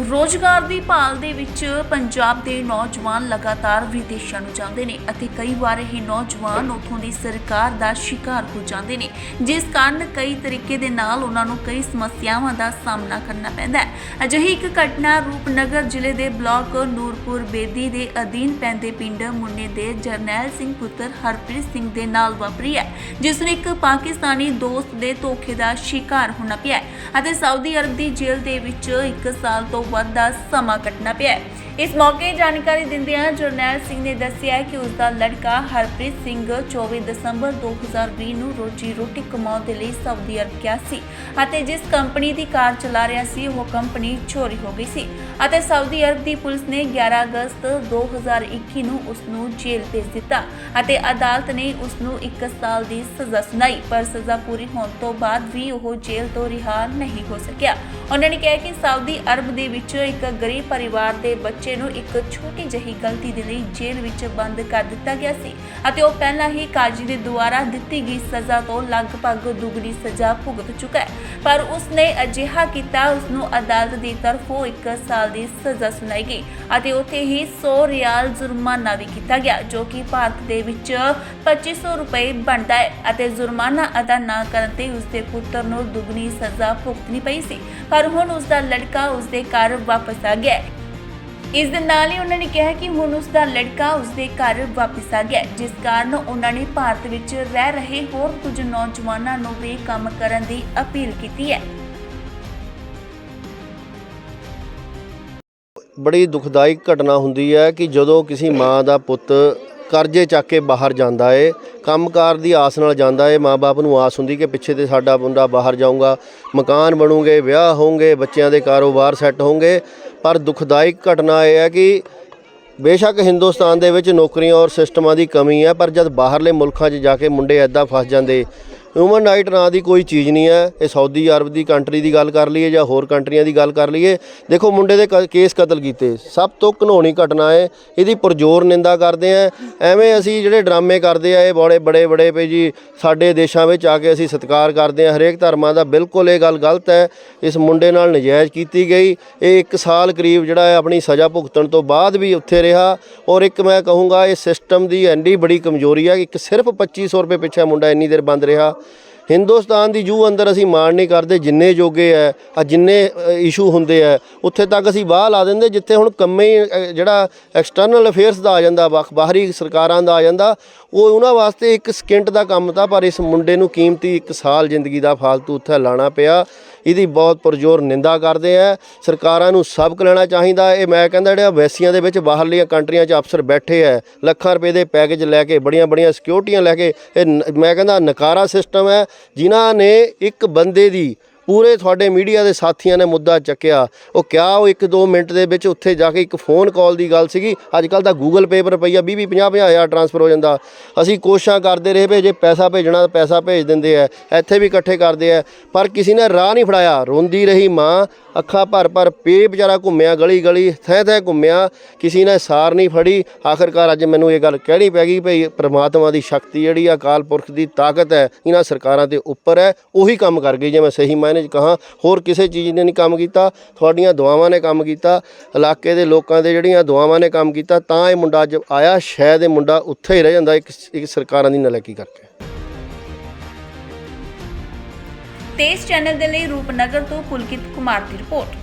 ਰੋਜ਼ਗਾਰ ਦੀ ਭਾਲ ਦੇ ਵਿੱਚ ਪੰਜਾਬ ਦੇ ਨੌਜਵਾਨ ਲਗਾਤਾਰ ਵਿਦੇਸ਼ਾਂ ਨੂੰ ਜਾਂਦੇ ਨੇ ਅਤੇ ਕਈ ਵਾਰ ਇਹ ਨੌਜਵਾਨ ਉੱਥੋਂ ਦੀ ਸਰਕਾਰ ਦਾ ਸ਼ਿਕਾਰ ਹੋ ਜਾਂਦੇ ਨੇ, ਜਿਸ ਕਾਰਨ ਕਈ ਤਰੀਕੇ ਦੇ ਨਾਲ ਉਹਨਾਂ ਨੂੰ ਕਈ ਸਮੱਸਿਆਵਾਂ ਦਾ ਸਾਹਮਣਾ ਕਰਨਾ ਪੈਂਦਾ ਹੈ। ਅਜਿਹੀ ਇੱਕ ਘਟਨਾ ਰੂਪਨਗਰ ਜ਼ਿਲ੍ਹੇ ਦੇ ਬਲਾਕ ਨੂਰਪੁਰ ਬੇਦੀ ਦੇ ਅਧੀਨ ਪੈਂਦੇ ਪਿੰਡ ਮੁੰਨੇ ਦੇ ਜਰਨੈਲ ਸਿੰਘ ਪੁੱਤਰ ਹਰਪ੍ਰੀਤ ਸਿੰਘ ਦੇ ਨਾਲ ਵਾਪਰੀ ਹੈ, ਜਿਸ ਨੂੰ ਇੱਕ ਪਾਕਿਸਤਾਨੀ ਦੋਸਤ ਦੇ ਧੋਖੇ ਦਾ ਸ਼ਿਕਾਰ ਹੋਣਾ ਪਿਆ ਅਤੇ ਸਾਊਦੀ ਅਰਬ ਦੀ ਜੇਲ੍ਹ ਦੇ ਵਿੱਚ 1 ਸਾਲ ਤੋਂ ਵੱਧ ਦਾ ਸਮਾਂ ਕੱਟਣਾ ਪਿਆ ਇਸ ਮੌਕੇ ਜਾਣਕਾਰੀ ਦਿੰਦਿਆਂ ਜਰਨੈਲ ਸਿੰਘ ਨੇ ਦੱਸਿਆ ਕਿ ਉਸ ਦਾ ਲੜਕਾ ਹਰਪ੍ਰੀਤ ਸਿੰਘ 24 ਦਸੰਬਰ 2020 ਨੂੰ ਰੋਜੀ ਰੋਟੀ ਕਮਾਉਣ ਦੇ ਲਈ ਸਾਊਦੀ ਅਰਬ ਗਿਆ ਸੀ ਅਤੇ ਜਿਸ ਕੰਪਨੀ ਦੀ ਕਾਰ ਚਲਾ ਰਿਹਾ ਸੀ, ਉਹ ਕੰਪਨੀ ਚੋਰੀ ਹੋ ਗਈ ਸੀ ਅਤੇ ਸਾਊਦੀ ਅਰਬ ਦੀ ਪੁਲਿਸ ਨੇ 11 ਅਗਸਤ 2021 ਨੂੰ ਉਸ ਨੂੰ ਜੇਲ੍ਹ ਭੇਜ ਦਿੱਤਾ ਅਤੇ ਅਦਾਲਤ ਨੇ ਉਸ ਨੂੰ 1 ਸਾਲ ਦੀ ਸਜ਼ਾ ਸੁਣਾਈ, ਪਰ ਸਜ਼ਾ ਪੂਰੀ ਹੋਣ ਤੋਂ ਬਾਅਦ ਵੀ ਉਹ ਜੇਲ੍ਹ ਤੋਂ ਰਿਹਾ ਨਹੀਂ ਹੋ ਸਕਿਆ। ਉਹਨਾਂ ਨੇ ਕਿਹਾ ਕਿ ਸਾਊਦੀ ਅਰਬ ਦੇ ਵਿੱਚ ਇੱਕ ਗਰੀਬ ਪਰਿਵਾਰ ਦੇ ਬੱਚੇ ਨੂੰ ਇੱਕ ਛੋਟੀ ਜਿਹੀ ਗਲਤੀ ਦੇ ਲਈ ਜੇਲ੍ਹ ਵਿੱਚ ਬੰਦ ਕਰ ਦਿੱਤਾ ਗਿਆ ਸੀ ਅਤੇ ਉਹ ਪਹਿਲਾਂ ਹੀ ਕਾਜੀ ਦੇ ਦੁਆਰਾ ਦਿੱਤੀ ਗਈ ਸਜ਼ਾ ਤੋਂ ਲਗਭਗ ਦੁੱਗਣੀ ਸਜ਼ਾ ਭੁਗਤ ਚੁੱਕਾ ਹੈ। ਪਰ ਉਸ ਅਜਿਹਾ ਕੀਤਾ ਉਸ ਨੂੰ ਅਦਾਲਤ ਦੀ ਤਰਫੋਂ 1 ਸਾਲ ਦੀ ਸਜ਼ਾ ਸੁਣਾਈ ਗਈ ਅਤੇ ਉੱਥੇ ਹੀ 100 ਰਿਆਲ ਜੁਰਮਾਨਾ ਵੀ ਕੀਤਾ ਗਿਆ, ਜੋ ਕਿ ਭਾਰਤ ਦੇ ਵਿੱਚ 2500 ਰੁਪਏ ਬਣਦਾ ਹੈ ਅਤੇ ਜੁਰਮਾਨਾ ਅਦਾ ਨਾ ਕਰਨ ਤੇ ਉਸ ਦੇ ਪੁੱਤਰ ਨੂੰ ਦੁੱਗਣੀ ਸਜ਼ਾ ਭੁਗਤਣੀ ਪਈ ਸੀ। ਪਰ ਹੁਣ ਉਸ ਦਾ ਲੜਕਾ ਉਸ ਦੇ ਘਰ ਵਾਪਸ ਆ ਗਿਆ ਹੈ। ਇਸ ਦੇ ਨਾਲ ਹੀ ਉਹਨਾਂ ਨੇ ਕਿਹਾ ਕਿ ਹੁਣ ਉਸ ਦਾ ਲੜਕਾ ਉਸ ਦੇ ਘਰ ਵਾਪਸ ਆ ਗਿਆ। ਜਿਸ ਕਾਰਨ ਉਹਨਾਂ ਨੇ ਭਾਰਤ ਵਿੱਚ ਰਹਿ ਰਹੇ ਹੋਰ ਕੁਝ ਨੌਜਵਾਨਾਂ ਨੂੰ ਵੀ ਕੰਮ ਕਰਨ ਦੀ ਅਪੀਲ ਕੀਤੀ ਹੈ। ਬੜੀ ਦੁਖਦਾਇਕ ਘਟਨਾ ਹੁੰਦੀ ਹੈ ਕਿ ਜਦੋਂ ਕਿਸੇ ਮਾਂ ਦਾ ਪੁੱਤ ਕਰਜ਼ੇ ਚੱਕ ਕੇ ਬਾਹਰ ਜਾਂਦਾ ਏ, ਕੰਮਕਾਰ ਦੀ ਆਸ ਨਾਲ ਜਾਂਦਾ ਏ ਮਾਪੇ ਨੂੰ ਆਸ ਹੁੰਦੀ ਕਿ ਪਿੱਛੇ ਤੇ ਸਾਡਾ ਮੁੰਡਾ ਬਾਹਰ ਜਾਊਗਾ। ਮਕਾਨ ਬਣੂਗੇ, ਵਿਆਹ ਹੋਣਗੇ ਬੱਚਿਆਂ ਦੇ ਕਾਰੋਬਾਰ ਸੈੱਟ ਹੋਣਗੇ ਪਰ ਦੁਖਦਾਇਕ ਘਟਨਾ ਇਹ ਹੈ ਕਿ ਬੇਸ਼ੱਕ ਹਿੰਦੁਸਤਾਨ ਦੇ ਵਿੱਚ ਨੌਕਰੀਆਂ ਔਰ ਸਿਸਟਮਾਂ ਦੀ ਕਮੀ ਹੈ, ਪਰ ਜਦ ਬਾਹਰਲੇ ਮੁਲਕਾਂ 'ਚ ਜਾ ਕੇ ਮੁੰਡੇ ਐਦਾਂ ਫਸ ਜਾਂਦੇ ਹਿਊਮਨ ਰਾਈਟ ਨਾਂ ਦੀ ਕੋਈ ਚੀਜ਼ ਨਹੀਂ ਹੈ। ਇਹ ਸਾਊਦੀ ਅਰਬ ਦੀ ਕੰਟਰੀ ਦੀ ਗੱਲ ਕਰ ਲਈਏ ਜਾਂ ਹੋਰ ਕੰਟਰੀਆਂ ਦੀ ਗੱਲ ਕਰ ਲਈਏ। ਦੇਖੋ ਮੁੰਡੇ ਦੇ ਕ- ਕੇਸ ਕਤਲ ਕੀਤੇ। ਸਭ ਤੋਂ ਘਨੋਣੀ ਘਟਨਾ ਹੈ ਇਹਦੀ ਪਰਜ਼ੋਰ ਨਿੰਦਾ ਕਰਦੇ ਆ। ਐਵੇਂ ਅਸੀਂ ਜਿਹੜੇ ਡਰਾਮੇ ਕਰਦੇ ਆ, ਇਹ ਬੜੇ ਬੜੇ ਬੜੇ ਪਏ ਜੀ। ਸਾਡੇ ਦੇਸ਼ਾਂ ਵਿੱਚ ਆ ਕੇ ਅਸੀਂ ਸਤਿਕਾਰ ਕਰਦੇ ਆ। ਹਰੇਕ ਧਰਮਾਂ ਦਾ ਬਿਲਕੁਲ ਇਹ ਗੱਲ ਗਲਤ ਹੈ। ਇਸ ਮੁੰਡੇ ਨਾਲ ਨਜਾਇਜ਼ ਕੀਤੀ ਗਈ। ਇਹ 1 ਸਾਲ ਕਰੀਬ ਜਿਹੜਾ ਹੈ ਆਪਣੀ ਸਜ਼ਾ ਭੁਗਤਣ ਤੋਂ ਬਾਅਦ ਵੀ ਉੱਥੇ ਰਿਹਾ। ਔਰ ਇੱਕ ਮੈਂ ਕਹੂੰਗਾ, ਇਹ ਸਿਸਟਮ ਦੀ ਐਂਡੀ ਬੜੀ ਕਮਜ਼ੋਰੀ ਹੈ ਕਿ ਇੱਕ ਸਿਰਫ 2500 ਰੁਪਏ ਪਿੱਛੇ ਮੁੰਡਾ ਇੰਨੀ ਦੇਰ ਬੰਦ ਰਿਹਾ। ਹਿੰਦੁਸਤਾਨ ਦੀ ਜੂ ਅੰਦਰ ਅਸੀਂ ਮਾਣ ਨਹੀਂ ਕਰਦੇ, ਜਿੰਨੇ ਜੋਗੇ ਐ, ਆ ਜਿੰਨੇ ਇਸ਼ੂ ਹੁੰਦੇ ਐ, ਉੱਥੇ ਤੱਕ ਅਸੀਂ ਬਾਹ ਲਾ ਦਿੰਦੇ, ਜਿੱਥੇ ਹੁਣ ਕੰਮੇ ਜਿਹੜਾ ਐਕਸਟਰਨਲ ਅਫੇਅਰਸ ਦਾ ਆ ਜਾਂਦਾ, ਬਾਖ- ਬਾਹਰੀ ਸਰਕਾਰਾਂ ਦਾ ਆ ਜਾਂਦਾ, ਉਹ ਉਹਨਾਂ ਵਾਸਤੇ ਇੱਕ ਸਕਿੰਟ ਦਾ ਕੰਮ ਤਾਂ, ਪਰ ਇਸ ਮੁੰਡੇ ਨੂੰ ਕੀਮਤੀ ਇੱਕ ਸਾਲ ਜ਼ਿੰਦਗੀ ਦਾ ਫਾਲਤੂ ਉੱਥੇ ਲਾਣਾ ਪਿਆ। ਇਹਦੀ ਬਹੁਤ ਪੁਰਜੋਰ ਨਿੰਦਾ ਕਰਦੇ ਆ। ਸਰਕਾਰਾਂ ਨੂੰ ਸਬਕ ਲੈਣਾ ਚਾਹੀਦਾ ਇਹ ਮੈਂ ਕਹਿੰਦਾ ਜਿਹੜਾ ਵੈਸੀਆਂ ਦੇ ਵਿੱਚ ਬਾਹਰਲੀਆਂ ਕੰਟਰੀਆਂ 'ਚ ਅਫਸਰ ਬੈਠੇ ਆ, ਲੱਖਾਂ ਰੁਪਏ ਦੇ ਪੈਕੇਜ ਲੈ ਕੇ ਬੜੀਆਂ ਬੜੀਆਂ ਸਿਕਿਉਰਟੀਆਂ ਲੈ ਕੇ, ਇਹ ਨ- ਮੈਂ ਕਹਿੰਦਾ ਨਕਾਰਾ ਸਿਸਟਮ ਹੈ। ਜਿਨ੍ਹਾਂ ਨੇ ਇੱਕ ਬੰਦੇ ਦੀ ਪੂਰੇ ਤੁਹਾਡੇ ਮੀਡੀਆ ਦੇ ਸਾਥੀਆਂ ਨੇ ਮੁੱਦਾ ਚੱਕਿਆ। ਉਹ ਕਿਆ ਉਹ 1-2 ਮਿੰਟ ਦੇ ਵਿੱਚ ਉੱਥੇ ਜਾ ਕੇ ਇੱਕ ਫੋਨ ਕਾਲ ਦੀ ਗੱਲ ਸੀਗੀ। ਅੱਜ ਕੱਲ ਤਾਂ ਗੂਗਲ ਪੇ ਪਰ ਰੁਪਈਆ 20 50 50 ਹਜ਼ਾਰ ਟਰਾਂਸਫਰ ਹੋ ਜਾਂਦਾ। ਅਸੀਂ ਕੋਸ਼ਿਸ਼ਾਂ ਕਰਦੇ ਰਹੇ ਵੀ ਜੇ ਪੈਸਾ ਭੇਜਣਾ ਤਾਂ ਪੈਸਾ ਭੇਜ ਦਿੰਦੇ ਆ, ਇੱਥੇ ਵੀ ਇਕੱਠੇ ਕਰਦੇ ਆ। ਪਰ ਕਿਸੇ ਨੇ ਰਾਹ ਨਹੀਂ ਫੜਾਇਆ। ਰੋਂਦੀ ਰਹੀ ਮਾਂ ਅੱਖਾਂ ਭਰ ਭਰ ਪੇ ਵਿਚਾਰਾ ਘੁੰਮਿਆ, ਗਲੀ ਗਲੀ ਥੈਂ ਥੈਂ ਘੁੰਮਿਆ, ਕਿਸੇ ਨੇ ਸਾਰ ਨਹੀਂ ਫੜੀ। ਆਖਰਕਾਰ ਅੱਜ ਮੈਨੂੰ ਇਹ ਗੱਲ ਕਹਿਣੀ ਪੈ ਗਈ ਭਈ ਪ੍ਰਮਾਤਮਾ ਦੀ ਸ਼ਕਤੀ ਜਿਹੜੀ ਅਕਾਲ ਪੁਰਖ ਦੀ ਤਾਕਤ ਹੈ, ਇਹਨਾਂ ਸਰਕਾਰਾਂ ਦੇ ਉੱਪਰ ਹੈ, ਉਹੀ ਕੰਮ ਕਰ ਗਈ ਜੇ ਮੈਂ ਸਹੀ ਮਾਇਨੇ 'ਚ ਕਹਾਂ। ਹੋਰ ਕਿਸੇ ਚੀਜ਼ ਨੇ ਨਹੀਂ ਕੰਮ ਕੀਤਾ, ਤੁਹਾਡੀਆਂ ਦੁਆਵਾਂ ਨੇ ਕੰਮ ਕੀਤਾ, ਇਲਾਕੇ ਦੇ ਲੋਕਾਂ ਦੇ ਜਿਹੜੀਆਂ ਦੁਆਵਾਂ ਨੇ ਕੰਮ ਕੀਤਾ, ਤਾਂ ਇਹ ਮੁੰਡਾ ਅੱਜ ਆਇਆ ਸ਼ਾਇਦ ਇਹ ਮੁੰਡਾ ਉੱਥੇ ਹੀ ਰਹਿ ਜਾਂਦਾ, ਇੱਕ ਇੱਕ ਸਰਕਾਰਾਂ ਦੀ ਨਲਾਇਕੀ ਕਰਕੇ। ਤੇਜ਼ ਚੈਨਲ ਦੇ ਲਈ ਰੂਪਨਗਰ ਤੋਂ ਪੁਲਕਿਤ ਕੁਮਾਰ ਦੀ ਰਿਪੋਰਟ।